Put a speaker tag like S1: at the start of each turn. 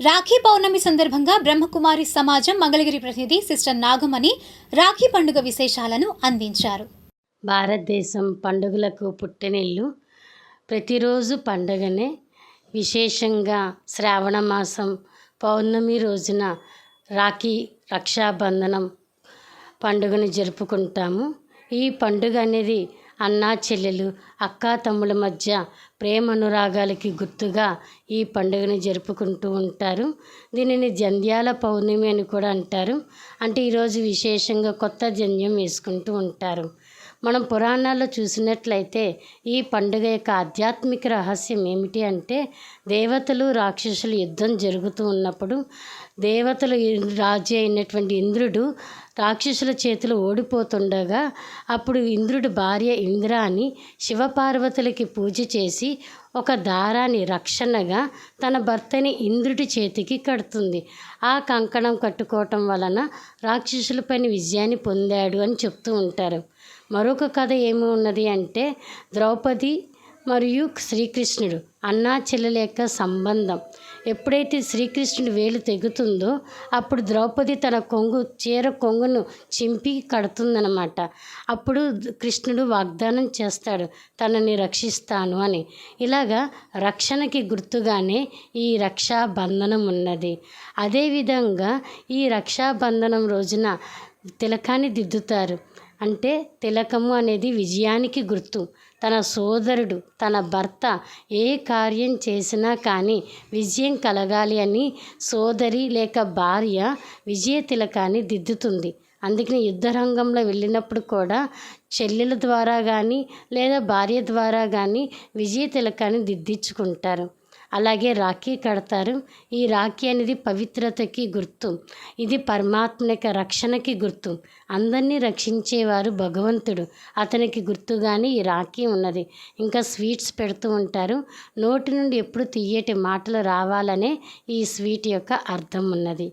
S1: రాఖీ పౌర్ణమి సందర్భంగా బ్రహ్మకుమారి సమాజం మంగళగిరి ప్రతినిధి సిస్టర్ నాగమణి రాఖీ పండుగ విశేషాలను అందించారు.
S2: భారతదేశం పండుగలకు పుట్టినిల్లు. ప్రతిరోజు పండుగనే విశేషంగా శ్రావణ మాసం పౌర్ణమి రోజున రాఖీ రక్షాబంధనం పండుగను జరుపుకుంటాము. ఈ పండుగ అనేది అన్నా చెల్లెలు అక్కా తమ్ముల మధ్య ప్రేమ అనురాగాలకి గుర్తుగా ఈ పండుగను జరుపుకుంటూ ఉంటారు. దీనిని జంధ్యాల పౌర్ణమి అని కూడా అంటారు. అంటే ఈరోజు విశేషంగా కొత్త జంధ్యం వేసుకుంటూ ఉంటారు. మనం పురాణాల్లో చూసినట్లయితే ఈ పండుగ యొక్క ఆధ్యాత్మిక రహస్యం ఏమిటి అంటే దేవతలు రాక్షసులు యుద్ధం జరుగుతూ ఉన్నప్పుడు దేవతలు రాజు అయినటువంటి ఇంద్రుడు రాక్షసుల చేతిలో ఓడిపోతుండగా అప్పుడు ఇంద్రుడి భార్య ఇంద్రాని శివపార్వతులకి పూజ చేసి ఒక దారాన్ని రక్షణగా తన భర్తని ఇంద్రుడి చేతికి కడుతుంది. ఆ కంకణం కట్టుకోవటం వలన రాక్షసులపైన విజయాన్ని పొందాడు అని చెప్తూ ఉంటారు. మరొక కథ ఏమి ఉన్నది అంటే ద్రౌపది మరియు శ్రీకృష్ణుడు. అన్నా చెల్లెల యొక్క సంబంధం. ఎప్పుడైతే శ్రీకృష్ణుడు వేలు తెగుతుందో అప్పుడు ద్రౌపది తన కొంగు చీర కొంగును చింపి కడుతుందనమాట అప్పుడు కృష్ణుడు వాగ్దానం చేస్తాడు తనని రక్షిస్తాను అని. ఇలాగా రక్షణకి గుర్తుగానే ఈ రక్షాబంధనం ఉన్నది. అదేవిధంగా ఈ రక్షాబంధనం రోజున తిలకాన్ని దిద్దుతారు. అంటే తిలకము అనేది విజయానికి గుర్తు. తన సోదరుడు తన భర్త ఏ కార్యం చేసినా కానీ విజయం కలగాలి అని సోదరి లేక భార్య విజయ తిలకాన్ని దిద్దుతుంది. అందుకని యుద్ధ రంగంలో వెళ్ళినప్పుడు కూడా చెల్లెల ద్వారా కానీ లేదా భార్య ద్వారా కానీ విజయ తిలకాన్ని దిద్దించుకుంటారు. అలాగే రాఖీ కడతారు. ఈ రాఖీ అనేది పవిత్రతకి గుర్తు. ఇది పరమాత్మక రక్షణకి గుర్తు. అందరినీ రక్షించేవారు భగవంతుడు. అతనికి గుర్తుగానే ఈ రాఖీ ఉన్నది. ఇంకా స్వీట్స్ పెడుతూ ఉంటారు. నోటి నుండి ఎప్పుడు తీయటి మాటలు రావాలనే ఈ స్వీట్ యొక్క అర్థం ఉన్నది.